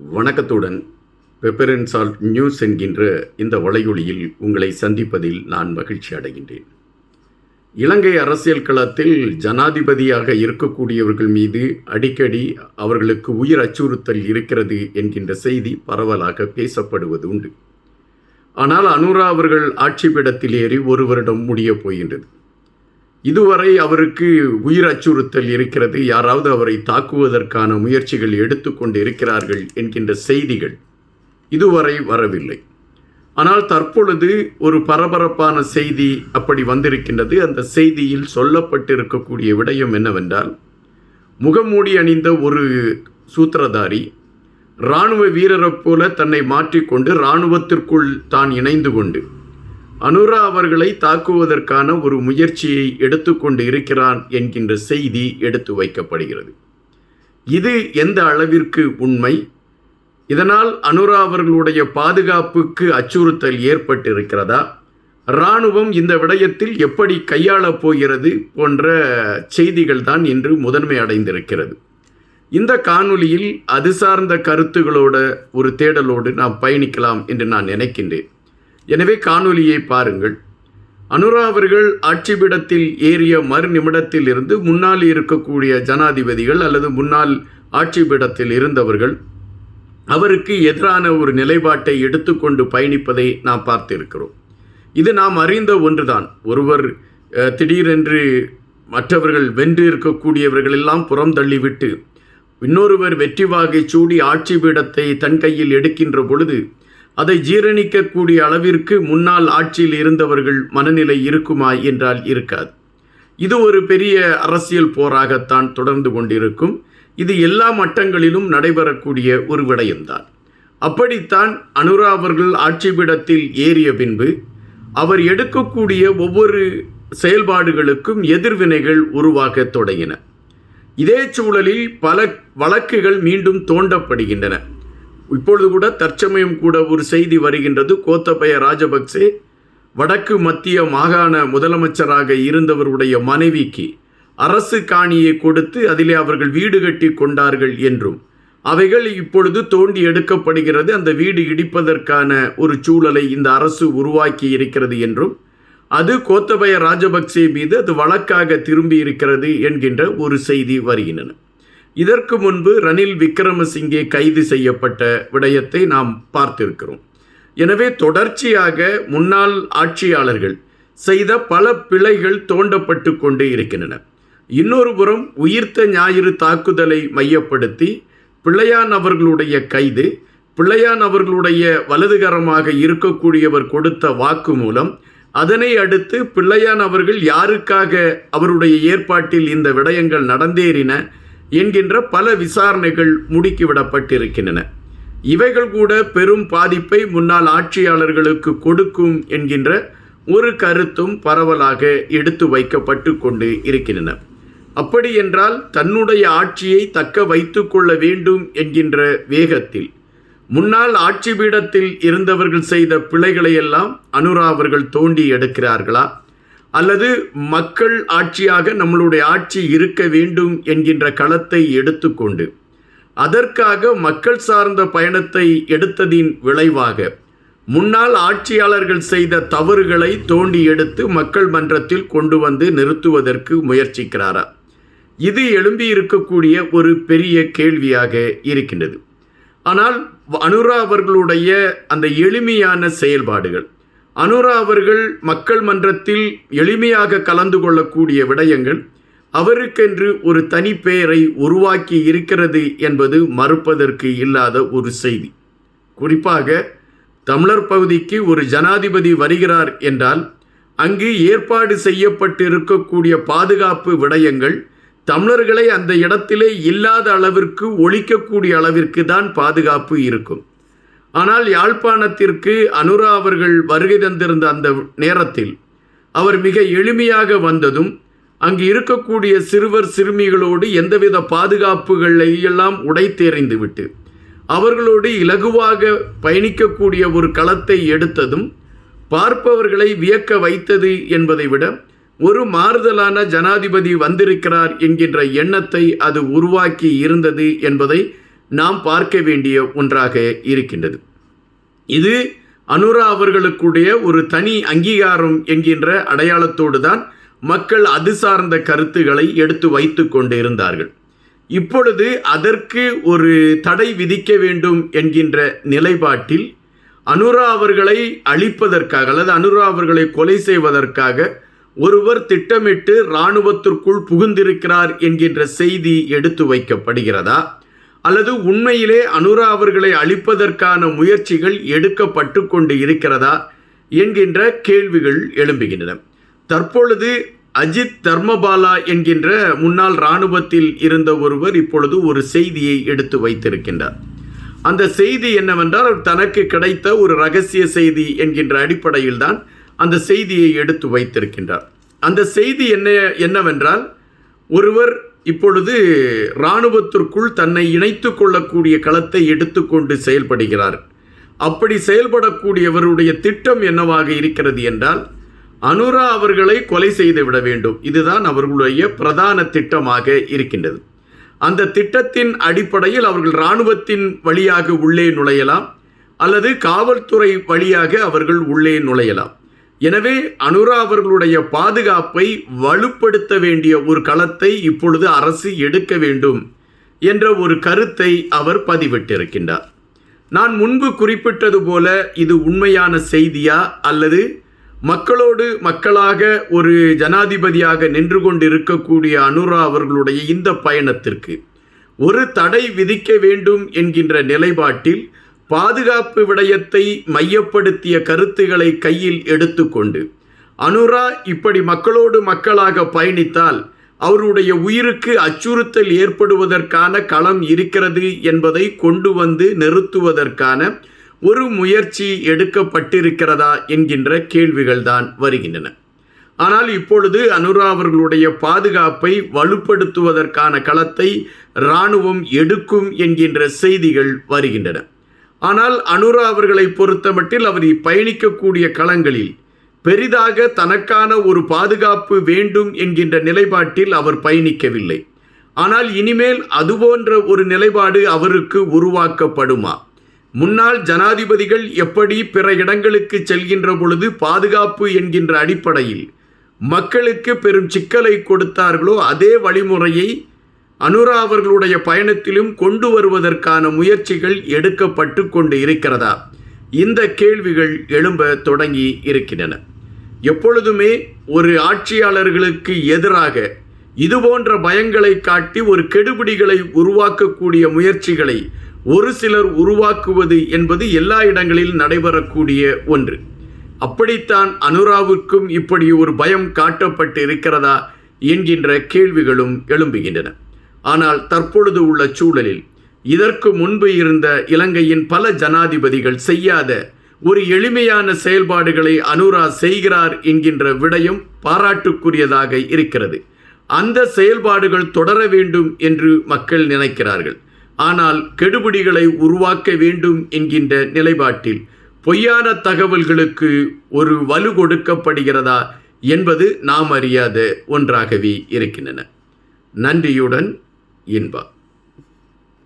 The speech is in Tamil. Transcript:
வணக்கத்துடன் பெப்பரன் சால்ட் நியூஸ் என்கின்ற இந்த வலையொலியில் உங்களை சந்திப்பதில் நான் மகிழ்ச்சி அடைகின்றேன். இலங்கை அரசியல் களத்தில் ஜனாதிபதியாக இருக்கக்கூடியவர்கள் மீது அடிக்கடி அவர்களுக்கு உயிர் அச்சுறுத்தல் இருக்கிறது என்கின்ற செய்தி பரவலாக பேசப்படுவது உண்டு. ஆனால் அனுரா அவர்கள் ஆட்சி பீடத்தில் ஏறி ஒரு வருடம் முடியப் போகின்றது. இதுவரை அவருக்கு உயிர் அச்சுறுத்தல் இருக்கிறது. யாராவது அவரை தாக்குவதற்கான முயற்சிகள் எடுத்துக்கொண்டு இருக்கிறார்கள் என்கின்ற செய்திகள் இதுவரை வரவில்லை. ஆனால் தற்பொழுது ஒரு பரபரப்பான செய்தி அப்படி வந்திருக்கின்றது. அந்த செய்தியில் சொல்லப்பட்டிருக்கக்கூடிய விடயம் என்னவென்றால் முகமூடி அணிந்த ஒரு சூத்திரதாரி இராணுவ வீரரைப் போல தன்னை மாற்றிக்கொண்டு இராணுவத்திற்குள் தான் இணைந்து கொண்டு அனுரா அவர்களை தாக்குவதற்கான ஒரு முயற்சியை எடுத்துக்கொண்டு இருக்கிறான் என்கின்ற செய்தி எடுத்து வைக்கப்படுகிறது. இது எந்த அளவிற்கு உண்மை? இதனால் அனுரா அவர்களுடைய பாதுகாப்புக்கு அச்சுறுத்தல் ஏற்பட்டிருக்கிறதா? இராணுவம் இந்த விடயத்தில் எப்படி கையாளப் போகிறது போன்ற செய்திகள் தான் இன்று முதன்மை அடைந்திருக்கிறது. இந்த காணொலியில் அது சார்ந்த கருத்துகளோட ஒரு தேடலோடு நாம் பயணிக்கலாம் என்று நான் நினைக்கின்றேன். எனவே காணொலியை பாருங்கள். அனுரா அவர்கள் ஆட்சிபிடத்தில் ஏறிய மறு நிமிடத்தில் இருந்து முன்னால் இருக்கக்கூடிய ஜனாதிபதிகள் அல்லது முன்னாள் ஆட்சிபிடத்தில் இருந்தவர்கள் அவருக்கு எதிரான ஒரு நிலைப்பாட்டை எடுத்துக்கொண்டு பயணிப்பதை நாம் பார்த்திருக்கிறோம். இது நாம் அறிந்த ஒன்றுதான். ஒருவர் திடீரென்று மற்றவர்கள் வென்று இருக்கக்கூடியவர்கள் எல்லாம் புறம் தள்ளிவிட்டு இன்னொருவர் வெற்றி வாகை சூடி ஆட்சி பீடத்தை தன் கையில் எடுக்கின்ற பொழுது அதை ஜீரணிக்கக்கூடிய அளவிற்கு முன்னால் ஆட்சியில் இருந்தவர்கள் மனநிலை இருக்குமா என்றால் இருக்காது. இது ஒரு பெரிய அரசியல் போராகத்தான் தொடர்ந்து கொண்டிருக்கும். இது எல்லா மட்டங்களிலும் நடைபெறக்கூடிய ஒரு விடயம்தான். அப்படித்தான் அனுரா அவர்கள் ஆட்சிபிடத்தில் ஏறிய பின்பு அவர் எடுக்கக்கூடிய ஒவ்வொரு செயல்பாடுகளுக்கும் எதிர்வினைகள் உருவாகத் தொடங்கின. இதே சூழலில் பல வழக்குகள் மீண்டும் தோண்டப்படுகின்றன. இப்பொழுது கூட தற்சமயம் கூட ஒரு செய்தி வருகின்றது. கோத்தபய ராஜபக்சே வடக்கு மத்திய மாகாண முதலமைச்சராக இருந்தவருடைய மனைவிக்கு அரசு காணியை கொடுத்து அதிலே அவர்கள் வீடு கட்டி கொண்டார்கள் என்றும் அவைகள் இப்பொழுது தோண்டி எடுக்கப்படுகிறது. அந்த வீடு இடிப்பதற்கான ஒரு சூழலை இந்த அரசு உருவாக்கி இருக்கிறது என்றும் அது கோத்தபய ராஜபக்சே மீது அது வழக்காக திரும்பி இருக்கிறது என்கின்ற ஒரு செய்தி வருகின்றன. இதற்கு முன்பு ரணில் விக்ரமசிங்கே கைது செய்யப்பட்ட விடயத்தை நாம் பார்த்திருக்கிறோம். எனவே தொடர்ச்சியாக முன்னாள் ஆட்சியாளர்கள் செய்த பல பிழைகள் தோண்டப்பட்டு கொண்டே இருக்கின்றன. இன்னொரு புறம் உயிர்த்த ஞாயிறு தாக்குதலை மையப்படுத்தி பிள்ளையான் அவர்களுடைய கைது பிள்ளையான் அவர்களுடைய வலதுகரமாக இருக்கக்கூடியவர் கொடுத்த வாக்கு மூலம் அதனை அடுத்து பிள்ளையான் அவர்கள் யாருக்காக அவருடைய ஏற்பாட்டில் இந்த விடயங்கள் நடந்தேறின என்கின்ற பல விசாரணைகள் முடுக்கிவிடப்பட்டிருக்கின்றன. இவைகள் கூட பெரும் பாதிப்பை முன்னாள் ஆட்சியாளர்களுக்கு கொடுக்கும் என்கின்ற ஒரு கருத்தும் பரவலாக எடுத்து வைக்கப்பட்டு கொண்டு இருக்கின்றன. அப்படி என்றால் தன்னுடைய ஆட்சியை தக்க வைத்து கொள்ள வேண்டும் என்கின்ற வேகத்தில் முன்னாள் ஆட்சி பீடத்தில் இருந்தவர்கள் செய்த பிழைகளையெல்லாம் அனுரா அவர்கள் தோண்டி எடுக்கிறார்களா? அல்லது மக்கள் ஆட்சியாக நம்மளுடைய ஆட்சி இருக்க வேண்டும் என்கின்ற களத்தை எடுத்துக்கொண்டு அதற்காக மக்கள் சார்ந்த பயணத்தை எடுத்ததின் விளைவாக முன்னாள் ஆட்சியாளர்கள் செய்த தவறுகளை தோண்டி எடுத்து மக்கள் மன்றத்தில் கொண்டு வந்து நிறுத்துவதற்கு முயற்சிக்கிறாரா? இது எழும்பி இருக்கக்கூடிய ஒரு பெரிய கேள்வியாக இருக்கின்றது. ஆனால் அனுரா அவர்களுடைய அந்த எளிமையான செயல்பாடுகள் அனுரா அவர்கள் மக்கள் மன்றத்தில் எளிமையாக கலந்து கொள்ளக்கூடிய விடயங்கள் அவருக்கென்று ஒரு தனி பெயரை உருவாக்கி இருக்கிறது என்பது மறுப்பதற்கு இல்லாத ஒரு செய்தி. குறிப்பாக தமிழர் பகுதிக்கு ஒரு ஜனாதிபதி வருகிறார் என்றால் அங்கு ஏற்பாடு செய்யப்பட்டிருக்கக்கூடிய பாதுகாப்பு விடயங்கள் தமிழர்களை அந்த இடத்திலே இல்லாத அளவிற்கு ஒழிக்கக்கூடிய அளவிற்கு தான் பாதுகாப்பு இருக்கும். ஆனால் யாழ்ப்பாணத்திற்கு அனுரா அவர்கள் வருகை தந்திருந்த அந்த நேரத்தில் அவர் மிக எளிமையாக வந்ததும் அங்கு இருக்கக்கூடிய சிறுவர் சிறுமிகளோடு எந்தவித பாதுகாப்புகளை எல்லாம் உடைத்தெறிந்து விட்டு அவர்களோடு இலகுவாக பயணிக்கக்கூடிய ஒரு களத்தை எடுத்ததும் பார்ப்பவர்களை வியக்க வைத்தது என்பதை விட ஒரு மாறுதலான ஜனாதிபதி வந்திருக்கிறார் என்கின்ற எண்ணத்தை அது உருவாக்கி இருந்தது என்பதை நாம் பார்க்க வேண்டிய ஒன்றாக இருக்கின்றது. இது அனுரா அவர்களுக்குடைய ஒரு தனி அங்கீகாரம் என்கின்ற அடையாளத்தோடு தான் மக்கள் அது சார்ந்த கருத்துக்களை எடுத்து வைத்து கொண்டு இருந்தார்கள் இப்பொழுது அதற்கு ஒரு தடை விதிக்க வேண்டும் என்கின்ற நிலைப்பாட்டில் அனுரா அவர்களை அழிப்பதற்காக அல்லது அனுரா அவர்களை கொலை செய்வதற்காக ஒருவர் திட்டமிட்டு இராணுவத்திற்குள் புகுந்திருக்கிறார் என்கின்ற செய்தி எடுத்து வைக்கப்படுகிறதா? அல்லது உண்மையிலே அனுரா அவர்களை அழிப்பதற்கான முயற்சிகள் எடுக்கப்பட்டு கொண்டு இருக்கிறதா என்கின்ற கேள்விகள் எழும்புகின்றன. தற்பொழுது அஜித் தர்மபாலா என்கின்ற முன்னாள் இராணுவத்தில் இருந்த ஒருவர் இப்பொழுது ஒரு செய்தியை எடுத்து வைத்திருக்கின்றார். அந்த செய்தி என்னவென்றால் தனக்கு கிடைத்த ஒரு ரகசிய செய்தி என்கின்ற அடிப்படையில் தான் அந்த செய்தியை எடுத்து வைத்திருக்கின்றார். அந்த செய்தி என்ன என்னவென்றால் ஒருவர் இப்பொழுது இராணுவத்திற்குள் தன்னை இணைத்து கொள்ளக்கூடிய களத்தை எடுத்துக்கொண்டு செயல்படுகிறார். அப்படி செயல்படக்கூடியவருடைய திட்டம் என்னவாக இருக்கிறது என்றால் அனுரா அவர்களை கொலை செய்து விட வேண்டும். இதுதான் அவர்களுடைய பிரதான திட்டமாக இருக்கின்றது. அந்த திட்டத்தின் அடிப்படையில் அவர்கள் இராணுவத்தின் வழியாக உள்ளே நுழையலாம் அல்லது காவல்துறை வழியாக அவர்கள் உள்ளே நுழையலாம். எனவே அனுரா அவர்களுடைய பாதுகாப்பை வலுப்படுத்த வேண்டிய ஒரு களத்தை இப்பொழுது அரசு எடுக்க வேண்டும் என்ற ஒரு கருத்தை அவர் பதிவிட்டிருக்கின்றார். நான் முன்பு குறிப்பிட்டது போல இது உண்மையான செய்தியா அல்லது மக்களோடு மக்களாக ஒரு ஜனாதிபதியாக நின்று கொண்டிருக்கக்கூடிய அனுரா அவர்களுடைய இந்த பயணத்திற்கு ஒரு தடை விதிக்க வேண்டும் என்கின்ற நிலைப்பாட்டில் பாதுகாப்பு விடயத்தை மையப்படுத்திய கருத்துக்களை கையில் எடுத்துக்கொண்டு அனுரா இப்படி மக்களோடு மக்களாக பயணித்தால் அவருடைய உயிருக்கு அச்சுறுத்தல் ஏற்படுவதற்கான களம் இருக்கிறது என்பதை கொண்டு வந்து நிறுத்துவதற்கான ஒரு முயற்சி எடுக்கப்பட்டிருக்கிறதா என்கின்ற கேள்விகள் தான் வருகின்றன. ஆனால் இப்பொழுது அனுரா அவர்களுடைய பாதுகாப்பை வலுப்படுத்துவதற்கான களத்தை இராணுவம் எடுக்கும் என்கின்ற செய்திகள் வருகின்றன. ஆனால் அனுரா அவர்களை பொறுத்தமட்டில் அவர் பயணிக்கக்கூடிய களங்களில் பெரிதாக தனக்கான ஒரு பாதுகாப்பு வேண்டும் என்கின்ற நிலைப்பாட்டில் அவர் பயணிக்கவில்லை. ஆனால் இனிமேல் அதுபோன்ற ஒரு நிலைப்பாடு அவருக்கு உருவாக்கப்படுமா? முன்னாள் ஜனாதிபதிகள் எப்படி பிற இடங்களுக்கு செல்கின்ற பொழுது பாதுகாப்பு என்கின்ற அடிப்படையில் மக்களுக்கு பெரும் சிக்கலை கொடுத்தார்களோ அதே வழிமுறையை அனுரா அவர்களுடைய பயணத்திலும் கொண்டு வருவதற்கான முயற்சிகள் எடுக்கப்பட்டு கொண்டு இருக்கிறதா? இந்த கேள்விகள் எழும்ப தொடங்கி இருக்கின்றன. எப்பொழுதுமே ஒரு ஆட்சியாளர்களுக்கு எதிராக இதுபோன்ற பயங்களை காட்டி ஒரு கெடுபிடிகளை உருவாக்கக்கூடிய முயற்சிகளை ஒரு சிலர் உருவாக்குவது என்பது எல்லா இடங்களில் நடைபெறக்கூடிய ஒன்று. அப்படித்தான் அனுராவுக்கும் இப்படி ஒரு பயம் காட்டப்பட்டு இருக்கிறதா? என்கின்ற கேள்விகளும் எழும்புகின்றன. ஆனால் தற்பொழுது உள்ள சூழலில் இதற்கு முன்பு இருந்த இலங்கையின் பல ஜனாதிபதிகள் செய்யாத ஒரு எளிமையான செயல்பாடுகளை அனுரா செய்கிறார் என்கின்ற விடயம் பாராட்டுக்குரியதாக இருக்கிறது. அந்த செயல்பாடுகள் தொடர வேண்டும் என்று மக்கள் நினைக்கிறார்கள். ஆனால் கெடுபிடிகளை உருவாக்க வேண்டும் என்கின்ற நிலைப்பாட்டில் பொய்யான தகவல்களுக்கு ஒரு வலு கொடுக்கப்படுகிறதா என்பது நாம் அறியாத ஒன்றாகவே இருக்கின்றன. நன்றியுடன் இன்பம்.